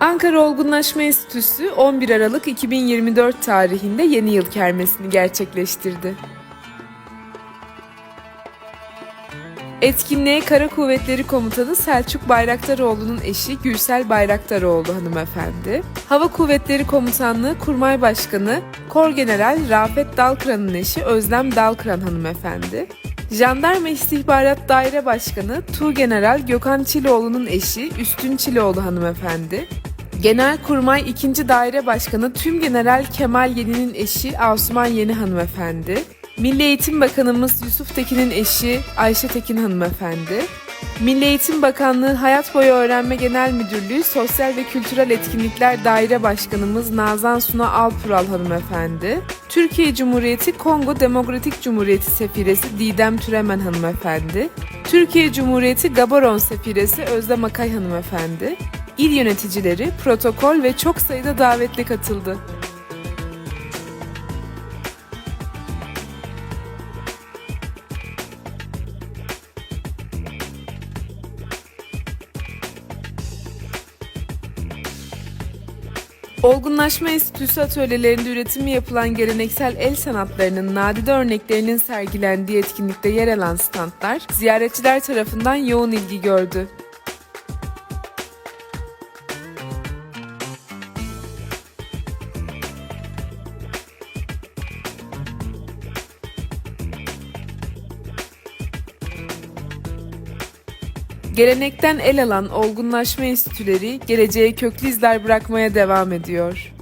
Ankara Olgunlaşma Enstitüsü 11 Aralık 2024 tarihinde yeni yıl kermesini gerçekleştirdi. Etkinliğe Kara Kuvvetleri Komutanı Selçuk Bayraktaroğlu'nun eşi Gürsel Bayraktaroğlu hanımefendi, Hava Kuvvetleri Komutanlığı Kurmay Başkanı Kor General Rafet Dalkıran'ın eşi Özlem Dalkıran hanımefendi, Jandarma İstihbarat Daire Başkanı Tuğgeneral Gökhan Çiloğlu'nun eşi Üstün Çiloğlu hanımefendi, Genelkurmay 2. Daire Başkanı Tümgeneral Kemal Yeni'nin eşi Asuman Yeni hanımefendi, Milli Eğitim Bakanımız Yusuf Tekin'in eşi Ayşe Tekin hanımefendi, Milli Eğitim Bakanlığı Hayat Boyu Öğrenme Genel Müdürlüğü Sosyal ve Kültürel Etkinlikler Daire Başkanımız Nazan Suna Alpural hanımefendi, Türkiye Cumhuriyeti Kongo Demokratik Cumhuriyeti Sefiresi Didem Türemen hanımefendi, Türkiye Cumhuriyeti Gaboron Sefiresi Özlem Akay hanımefendi, il yöneticileri, protokol ve çok sayıda davetli katıldı. Olgunlaşma Enstitüsü atölyelerinde üretimi yapılan geleneksel el sanatlarının nadide örneklerinin sergilendiği etkinlikte yer alan standlar ziyaretçiler tarafından yoğun ilgi gördü. Gelenekten el alan olgunlaşma enstitüleri geleceğe köklü izler bırakmaya devam ediyor.